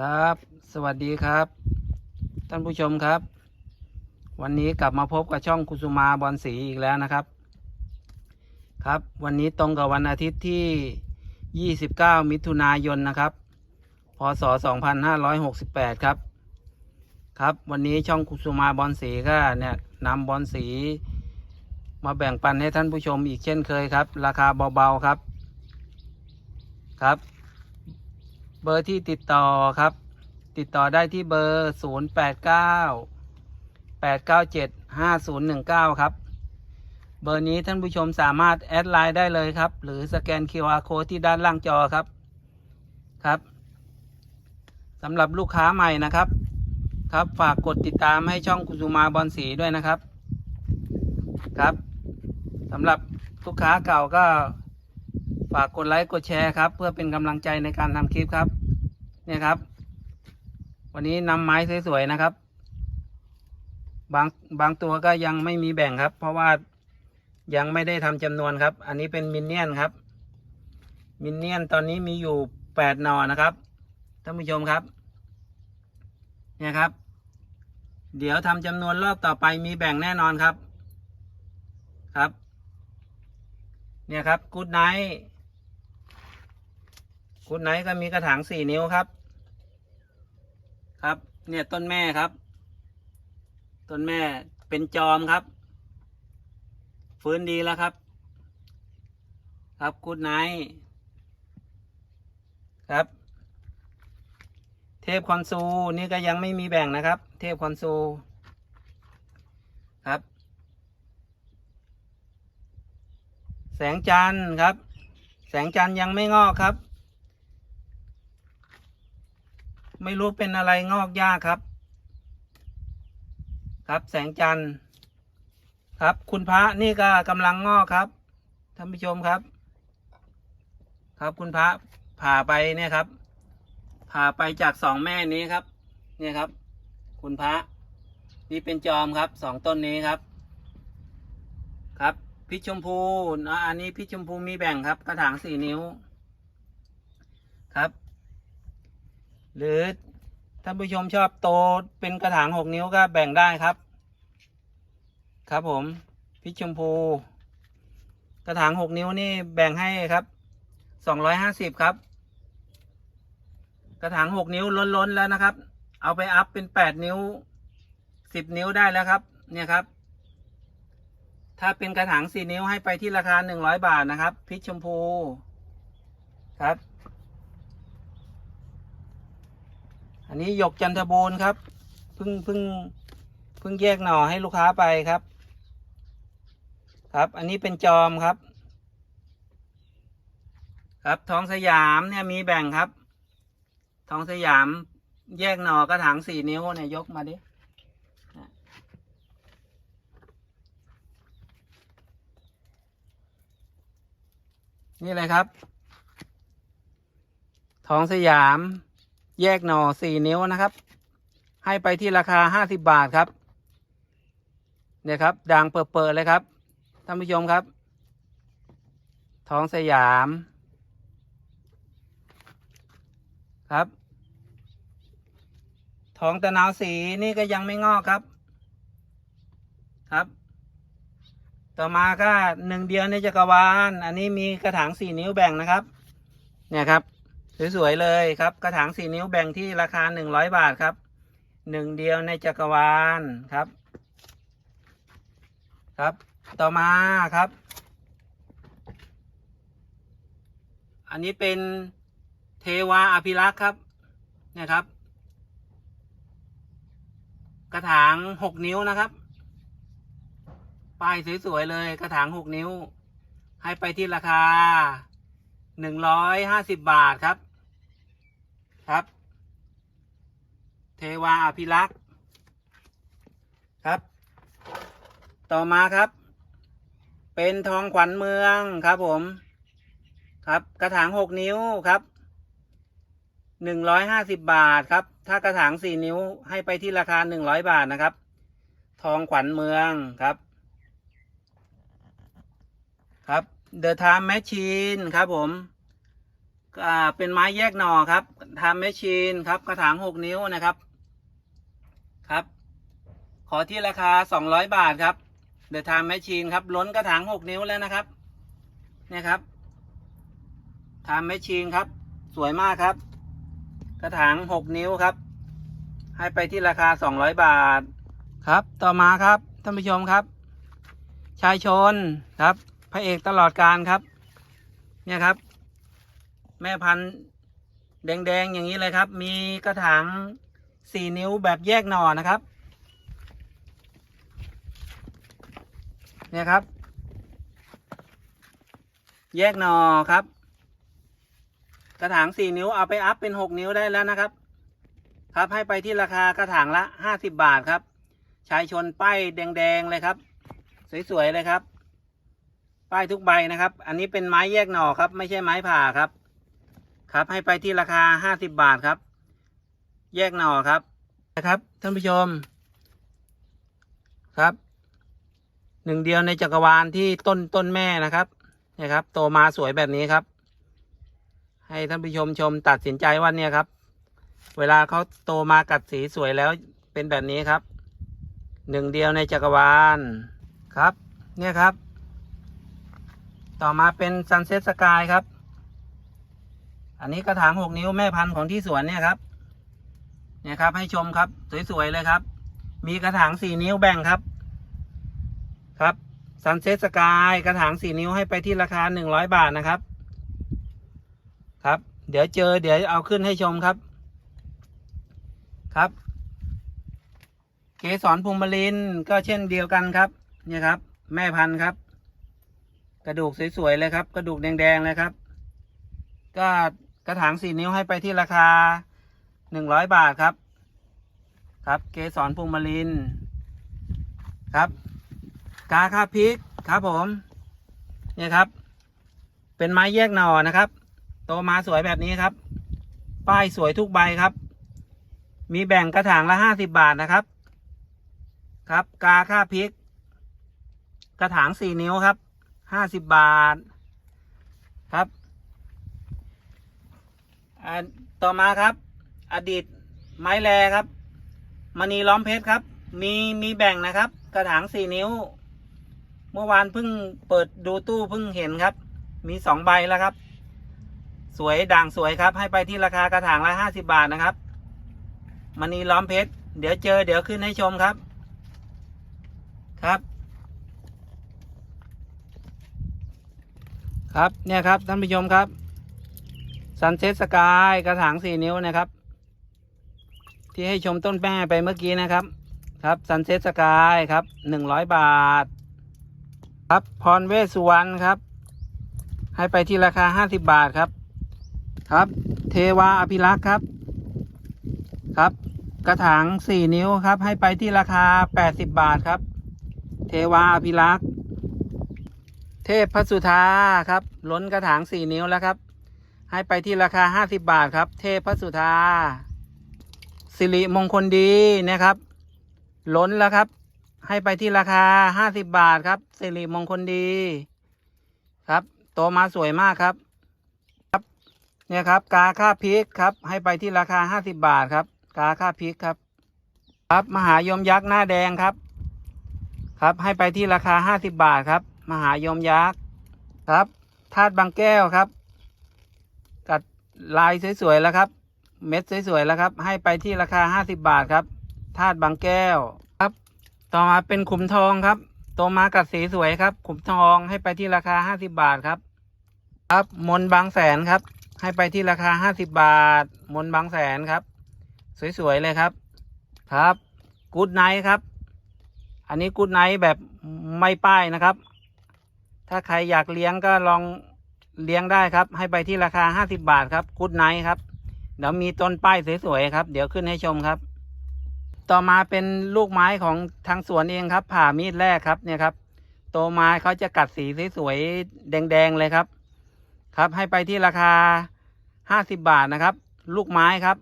ครับ สวัสดีครับ ท่านผู้ชมครับ วันนี้กลับมาพบกับช่องกุสุมาบอลสีอีกแล้วนะครับ ครับ วันนี้ตรงกับวันอาทิตย์ที่ 29 มิถุนายนนะครับ พศ 2568 ครับ ครับ วันนี้ช่องกุสุมาบอลสีก็เนี่ยนำบอลสี มาแบ่งปันให้ท่านผู้ชมอีกเช่นเคยครับ ราคาเบาๆครับ ครับ เบอร์ที่ติดต่อครับ ติดต่อได้ที่เบอร์ 0 8 9 8 9 7 5 0 1 9 ครับ เบอร์นี้ท่านผู้ชมสามารถแอดไลน์ได้เลยครับ หรือสแกน QR Code ที่ด้านล่างจอครับครับสำหรับลูกค้าใหม่นะครับ ครับฝากกดติดตามให้ช่องกุสุมาบอลสีด้วยนะครับ ครับสำหรับลูกค้าเก่าก็ ฝากกดไลค์กดแชร์ครับ เพื่อเป็นกำลังใจในการทำคลิปครับ เนี่ยครับ วันนี้นำไม้สวยๆนะครับ บางบางตัวก็ยังไม่มีแบ่งครับ เพราะว่ายังไม่ได้ทำจำนวนครับ อันนี้เป็นมินเนี่ยนครับ มินเนี่ยนตอนนี้มีอยู่แปดหนอนะครับท่านผู้ชมครับ เนี่ยครับ เดี๋ยวทำจำนวนรอบต่อไปมีแบ่งแน่นอนครับ ครับ เนี่ยครับกูดไนท์ กูดไนท์ก็มีกระถางสี่นิ้วครับ ครับ เนี่ยต้นแม่ครับ ต้นแม่เป็นจอมครับ ฟื้นดีแล้วครับ ครับกูดไนท์ครับ เทพคอนซูนี่ก็ยังไม่มีแบ่งนะครับ เทพคอนซูครับ แสงจันทร์ครับ แสงจันทร์ยังไม่งอกครับ ไม่รู้เป็นอะไรงอกยากครับ ครับแสงจันทร์ครับ คุณพระนี่ก็กำลังงอกครับท่านผู้ชมครับ ครับคุณพระผ่าไปเนี่ยครับ ผ่าไปจากสองแม่นี้ครับ เนี่ยครับ คุณพระ นี่เป็นจอมครับสองต้นนี้ครับ ครับพิชชมพูนอันนี้พิชชมพูมีแบ่งครับ กระถางสี่นิ้ว ครับ หรือท่านผู้ชมชอบโตเป็นกระถางหกนิ้วก็แบ่งได้ครับ ครับผมพิชชมพู กระถางหกนิ้วนี่แบ่งให้ครับสองร้อยห้าสิบครับ กระถางหกนิ้วล้นๆแล้วนะครับ เอาไปอัพเป็นแปดนิ้วสิบนิ้วได้แล้วครับ เนี่ยครับ ถ้าเป็นกระถางสี่นิ้วให้ไปที่ราคาหนึ่งร้อยบาทนะครับพริกชมพูครับ อันนี้หยกจันทบูรณ์ครับเพิ่งเพิ่งเพิ่งแยกหน่อให้ลูกค้าไปครับ ครับ อันนี้เป็นจอมครับ ครับท้องสยามเนี่ยมีแบ่งครับ ท้องสยามแยกหน่อกระถางสี่นิ้วเนี่ยยกมาดินี่เลยครับ ท้องสยาม แยกหน่อสี่นิ้วนะครับ ให้ไปที่ราคาห้าสิบบาทครับ เนี่ยครับด่างเปิดๆเลยครับท่านผู้ชมครับทองสยาม ครับทองตะนาวสีนี่ก็ยังไม่งอกครับ ครับ ต่อมาก็หนึ่งเดียวในจักรวาล อันนี้มีกระถางสี่นิ้วแบ่งนะครับ เนี่ยครับ สวยๆเลยครับ กระถางสี่นิ้วแบ่งที่ราคาหนึ่งร้อยบาทครับหนึ่งเดียวในจักรวาลครับ ครับ ต่อมาครับ อันนี้เป็นเทวาอภิรักษ์ครับเนี่ยครับ กระถางหกนิ้วนะครับป้ายสวยๆเลยกระถางหกนิ้ว ให้ไปที่ราคาหนึ่งร้อยห้าสิบบาทครับ ครับ เทวาอภิรักษ์ครับ ต่อมาครับ เป็นทองขวัญเมืองครับผม ครับกระถางหกนิ้วครับหนึ่งร้อยห้าสิบบาทครับ ถ้ากระถางสี่นิ้วให้ไปที่ราคาหนึ่งร้อยบาทนะครับ ทองขวัญเมืองครับ ครับ The Time Machine ครับผม เป็นไม้แยกหน่อครับทำแมชชีนครับกระถางหกนิ้วนะครับครับ ขอที่ราคาสองร้อยบาทครับเดอะไทม์แมชชีนครับล้นกระถางหกนิ้วแล้วนะครับเนี่ยครับทม์แมชชีนครับ สวยมากครับ กระถางหกนิ้วครับ ให้ไปที่ราคาสองร้อยบาทครับ ต่อมาครับท่านผู้ชมครับ ชายชนครับพระเอกตลอดการครับ เนี่ยครับ แม่พันธุ์แดงๆอย่างนี้เลยครับ มีกระถางสี่นิ้วแบบแยกหน่อนะครับ เนี่ยครับ แยกหน่อครับ กระถางสี่นิ้วเอาไปอัพเป็นหกนิ้วได้แล้วนะครับ ครับให้ไปที่ราคากระถางละห้าสิบบาทครับ ชายชนป้ายแดงๆเลยครับ สวยๆเลยครับ ป้ายทุกใบนะครับ อันนี้เป็นไม้แยกหน่อครับ ไม่ใช่ไม้ผ่าครับ ครับให้ไปที่ราคาห้าสิบบาทครับ แยกหน่อครับนะครับ ท่านผู้ชม ครับ หนึ่งเดียวในจักรวาลที่ต้นต้นแม่นะครับเนี่ยครับ โตมาสวยแบบนี้ครับ ให้ท่านผู้ชมชมตัดสินใจว่าเนี่ยครับ เวลาเขาโตมากัดสีสวยแล้วเป็นแบบนี้ครับ หนึ่งเดียวในจักรวาลครับ เนี่ยครับ ต่อมาเป็นซันเซ็ตสกายครับ อันนี้กระถางหกนิ้วแม่พันธุ์ของที่สวนเนี่ยครับ เนี่ยครับ ให้ชมครับ สวยๆเลยครับ มีกระถางสี่นิ้วแบ่งครับ ครับซันเซ็ตสกายกระถางสี่นิ้วให้ไปที่ราคาหนึ่งร้อยบาทนะครับ ครับ เดี๋ยวเจอเดี๋ยวเอาขึ้นให้ชมครับ ครับ เกสรภูมิลินก็เช่นเดียวกันครับ เนี่ยครับ แม่พันธุ์ครับ กระดูกสวยๆเลยครับ กระดูกแดงๆเลยครับ ก็ กระถางสี่นิ้วให้ไปที่ราคาหนึ่งร้อยบาทครับ ครับ เกสรภูมิลิน ครับ กาคาพริกครับผม เนี่ยครับ เป็นไม้แยกหน่อนะครับ โตมาสวยแบบนี้ครับ ป้ายสวยทุกใบครับ มีแบ่งกระถางละห้าสิบบาทนะครับ ครับ กาค่าพริก กระถางสี่นิ้วครับห้าสิบบาท ครับ ต่อมาครับ อดีตไม้แรครับมณีล้อมเพชรครับ มีมีแบ่งนะครับ กระถางสี่นิ้ว เมื่อวานเพิ่งเปิดดูตู้เพิ่งเห็นครับ มีสองใบแล้วครับ สวยด่างสวยครับ ให้ไปที่ราคากระถางละห้าสิบาทนะครับมณีล้อมเพชรเดี๋ยวเจอเดี๋ยวขึ้นให้ชมครับ ครับ ครับเนี่ยครับท่านผู้ชมครับ ซันเซ็ตสกายกระถางสี่นิ้วนะครับ ที่ให้ชมต้นแม่ไปเมื่อกี้นะครับ ครับซันเซ็ตสกายครับหนึ่งร้อยบาท ครับพรเวสสุวรรณครับ ให้ไปที่ราคาห้าสิบบาทครับ ครับ เทวาอภิรักษ์ครับ ครับ กระถางสี่นิ้วครับ ให้ไปที่ราคาแปดสิบบาทครับ เทวาอภิรักษ์เทพพระสุธาครับ ล้นกระถางสี่นิ้วแล้วครับ ให้ไปที่ราคาห้าสิบาทครับ เทพสุธาสิริมงคลดีนะครับล้นแล้วครับ ให้ไปที่ราคาห้าสิบาทครับสิริมงคลดี ครับโตมาสวยมากครับครับ เนี่ยครับ กาค่าพริกครับ ให้ไปที่ราคาห้าสิบาทครับ กาค่าพริกครับ ครับมหายมยักษ์หน้าแดงครับ ครับให้ไปที่ราคาห้าสิบาทครับ มหายมยักษ์ครับธาตุบางแก้วครับ ลายสวยๆแล้วครับ เม็ดสวยๆแล้วครับ ให้ไปที่ราคาห้าสิบบาทครับธาตุบางแก้วครับ ต่อมาเป็นขุมทองครับโตมากัดสีสวยครับ ขุมทองให้ไปที่ราคาห้าสิบบาทครับ ครับมนบางแสนครับ ให้ไปที่ราคาห้าสิบบาท มนบางแสนครับ สวยๆเลยครับ ครับกูดไนท์ครับ อันนี้กูดไนท์แบบไม่ป้ายนะครับ ถ้าใครอยากเลี้ยงก็ลอง เลี้ยงได้ครับ ให้ไปที่ราคาห้าสิบาทครับกูดไนท์ครับ เดี๋ยวมีต้นป้ายสวยๆครับ เดี๋ยวขึ้นให้ชมครับ ต่อมาเป็นลูกไม้ของทางสวนเองครับ ผ่ามีดแรกครับเนี่ยครับโตมาเขาจะกัดสีสวยๆแดงๆเลยครับ ครับ ให้ไปที่ราคาห้าสิบบาทนะครับ ลูกไม้ครับ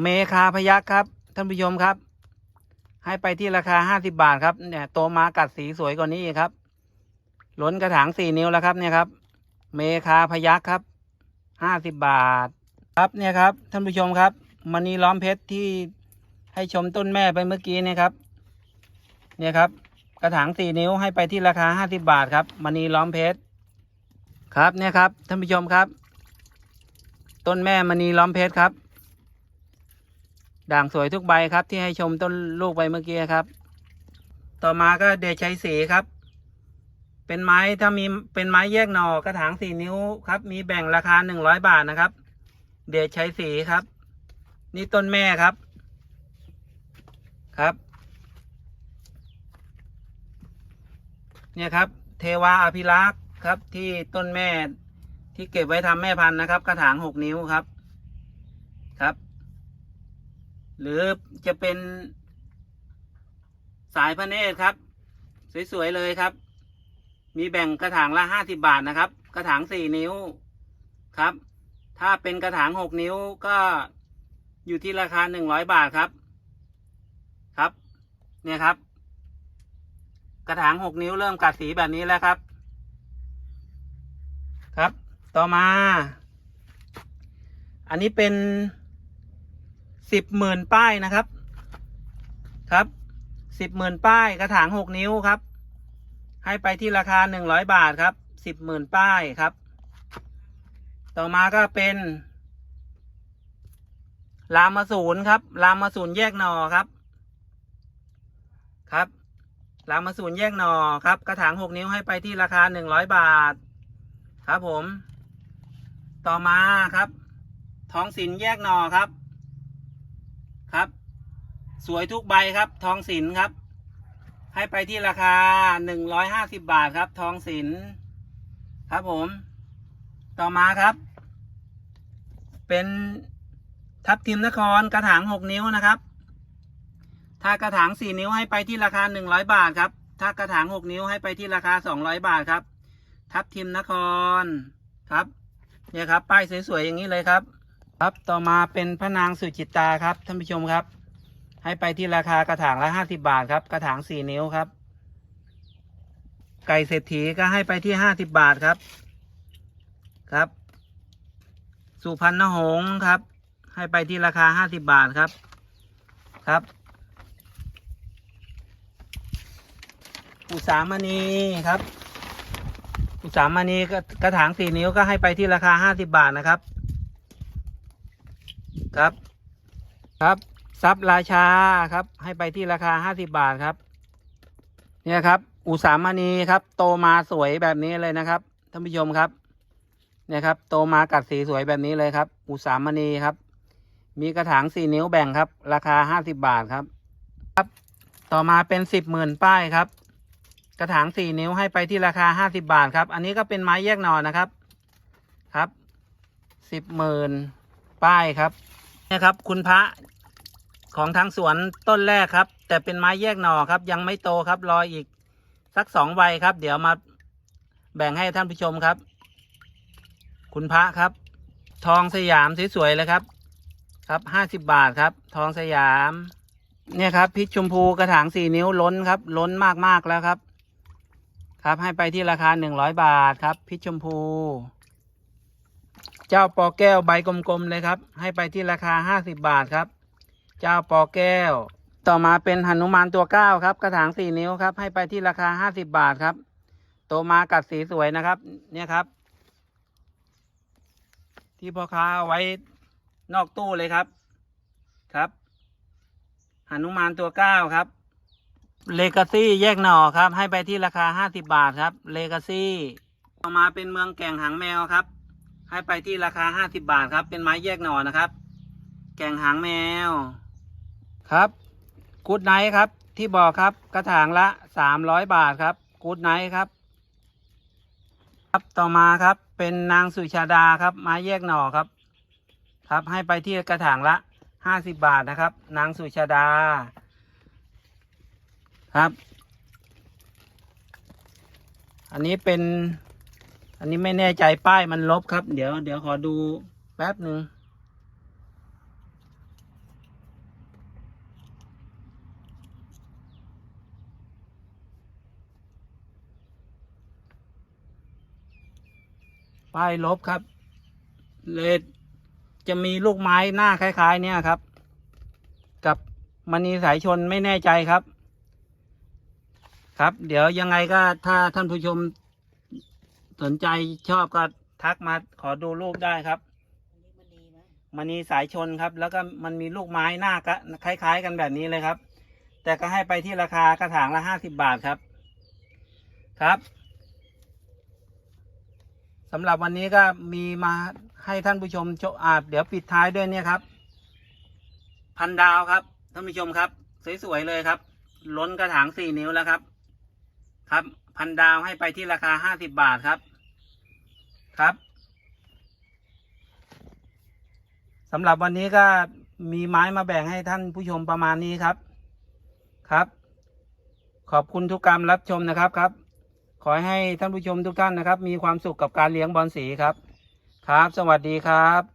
เมคาพยักครับท่านผู้ชมครับ ให้ไปที่ราคาห้าสิบาทครับเนี่ยโตมากัดสีสวยกว่านี้อีกครับ ล้นกระถางสี่นิ้วแล้วครับเนี่ยครับ เมคาพยักครับห้าสิบบาท ครับเนี่ยครับท่านผู้ชมครับมณีล้อมเพชรที่ให้ชมต้นแม่ไปเมื่อกี้เนี่ยครับ เนี่ยครับ กระถางสี่นิ้วให้ไปที่ราคาห้าสิบาทครับมณีล้อมเพชรครับเนี่ยครับท่านผู้ชมครับ ต้นแม่มณีล้อมเพชรครับ ด่างสวยทุกใบครับที่ให้ชมต้นลูกไปเมื่อกี้ครับ ต่อมาก็เดชชัยศรีครับ เป็นไม้ถ้ามีเป็นไม้แยกหน่อกระถางสี่นิ้วครับ มีแบ่งราคาหนึ่งร้อยบาทนะครับ เดชใชัยศรีครับ นี่ต้นแม่ครับครับ เนี่ยครับ เทวาอภิรักษ์ครับที่ต้นแม่ที่เก็บไว้ทำแม่พันธุ์นะครับ กระถางหกนิ้วครับครับ หรือจะเป็นสายพระเนตรครับ สวยๆเลยครับ มีแบ่งกระถางละห้าสิบาทนะครับ กระถางสี่นิ้วครับ ถ้าเป็นกระถางหกนิ้วก็อยู่ที่ราคาหนึ่งร้อยบาทครับ ครับ เนี่ยครับ กระถางหกนิ้วเริ่มกัดสีแบบนี้แล้วครับ ครับ ต่อมา อันนี้เป็นสิบหมื่นป้ายนะครับ ครับสิบหมื่นป้ายกระถางหกนิ้วครับ ให้ไปที่ราคาหนึ่งร้อยบาทครับสิบหมื่นป้ายครับ ต่อมาก็เป็นรามสูนครับรามสูนแยกหนอครับครับรามสูนแยกหนอครับ กระถางหกนิ้วให้ไปที่ราคาหนึ่งร้อยบาท ครับผม ต่อมาครับ ทองสินแยกหนอครับ ครับ สวยทุกใบครับ ทองสินครับ ให้ไปที่ราคาหนึ่งร้อยห้าสิบบาทครับ ทองสินครับผม ต่อมาครับ เป็นทับทิมนครกระถางหกนิ้วนะครับ ถ้ากระถางสี่นิ้วให้ไปที่ราคาหนึ่งร้อยบาทครับ ถ้ากระถางหกนิ้วให้ไปที่ราคาสองร้อยบาทครับ ทับทิมนครครับเนี่ยครับ ป้ายสวยๆอย่างนี้เลยครับ ครับต่อมาเป็นพระนางสุจิตตาครับท่านผู้ชมครับ ให้ไปที่ราคากระถางละห้าสิบาทครับ กระถางสี่นิ้วครับ ไก่เศรษฐีก็ให้ไปที่ห้าสิบาทครับ ครับ สุพรรณหงส์ครับ ให้ไปที่ราคาห้าสิบาทครับ ครับ อุสามณีครับ อุสามณีก็กระถางสี่นิ้วก็ให้ไปที่ราคาห้าสิบาทนะครับ ครับ ครับ ซับราชาครับ ให้ไปที่ราคาห้าสิบาทครับ เนี่ยครับ อุสามณีครับ โตมาสวยแบบนี้เลยนะครับท่านผู้ชมครับ เนี่ยครับ โตมากัดสีสวยแบบนี้เลยครับ อุสามณีครับ มีกระถางสี่นิ้วแบ่งครับ ราคาห้าสิบาทครับ ครับ ต่อมาเป็นสิบหมื่นป้ายครับ กระถางสี่นิ้วให้ไปที่ราคาห้าสิบาทครับ อันนี้ก็เป็นไม้แยกหน่อนะครับ ครับสิบหมื่นป้ายครับเนี่ยครับ คุณพระ ของทางสวนต้นแรกครับ แต่เป็นไม้แยกหน่อครับ ยังไม่โตครับ รออีกสักสองใบครับ เดี๋ยวมาแบ่งให้ท่านผู้ชมครับ คุณพระครับ ทองสยามสวยๆเลยครับ ครับห้าสิบบาทครับ ทองสยาม เนี่ยครับพริกชมพูกระถางสี่นิ้วล้นครับ ล้นมากๆแล้วครับ ครับให้ไปที่ราคาหนึ่งร้อยบาทครับพริกชมพู เจ้าปอแก้วใบกลมๆเลยครับ ให้ไปที่ราคาห้าสิบบาทครับ เจ้าปอแก้ว ต่อมาเป็นหนุมานตัวเก้าครับ กระถางสี่นิ้วครับ ให้ไปที่ราคาห้าสิบบาทครับ โตมากัดสีสวยนะครับ เนี่ยครับ ที่พ่อค้าเอาไว้นอกตู้เลยครับครับหนุมานตัวเก้าครับเลกาซี่แยกหน่อครับ ให้ไปที่ราคาห้าสิบาทครับเลกาซี่ต่อมาเป็นเมืองแก่งหางแมวครับ ให้ไปที่ราคาห้าสิบาทครับ เป็นไม้แยกหน่อนะครับ แก่งหางแมว ครับกูดไนท์ครับ ที่บอกครับกระถางละสามร้อยบาทครับกูดไนท์ครับ ครับต่อมาครับเป็นนางสุชาดาครับไม้แยกหน่อครับ ครับให้ไปที่กระถางละห้าสิบบาทนะครับ นางสุชาดา ครับ อันนี้เป็น อันนี้ไม่แน่ใจป้ายมันลบครับ เดี๋ยวเดี๋ยวขอดูแป๊บหนึ่ง ป้ายลบครับ เลยจะมีลูกไม้หน้าคล้าย ๆ เนี่ยครับ กับมณีสายชนไม่แน่ใจครับ ครับ เดี๋ยวยังไงก็ถ้าท่านผู้ชมสนใจชอบก็ทักมาขอดูรูปได้ครับมณีสายชนครับ แล้วก็มันมีลูกไม้หน้าก็คล้าย ๆ กันแบบนี้เลยครับ แต่ก็ให้ไปที่ราคากระถางละห้าสิบบาทครับ ครับ สำหรับวันนี้ก็มีมาให้ท่านผู้ชมชมอาเดี๋ยวปิดท้ายด้วยเนี่ยครับ พันดาวครับ ท่านผู้ชมครับ สวยๆเลยครับ ล้นกระถางสี่นิ้วแล้วครับ ครับ พันดาวให้ไปที่ราคาห้าสิบบาทครับ ครับสำหรับวันนี้ก็มีไม้มาแบ่งให้ท่านผู้ชมประมาณนี้ครับ ครับ ขอบคุณทุกการรับชมนะครับครับ ขอให้ท่านผู้ชมทุกท่านนะครับ มีความสุขกับการเลี้ยงบอลสีครับ ครับ สวัสดีครับ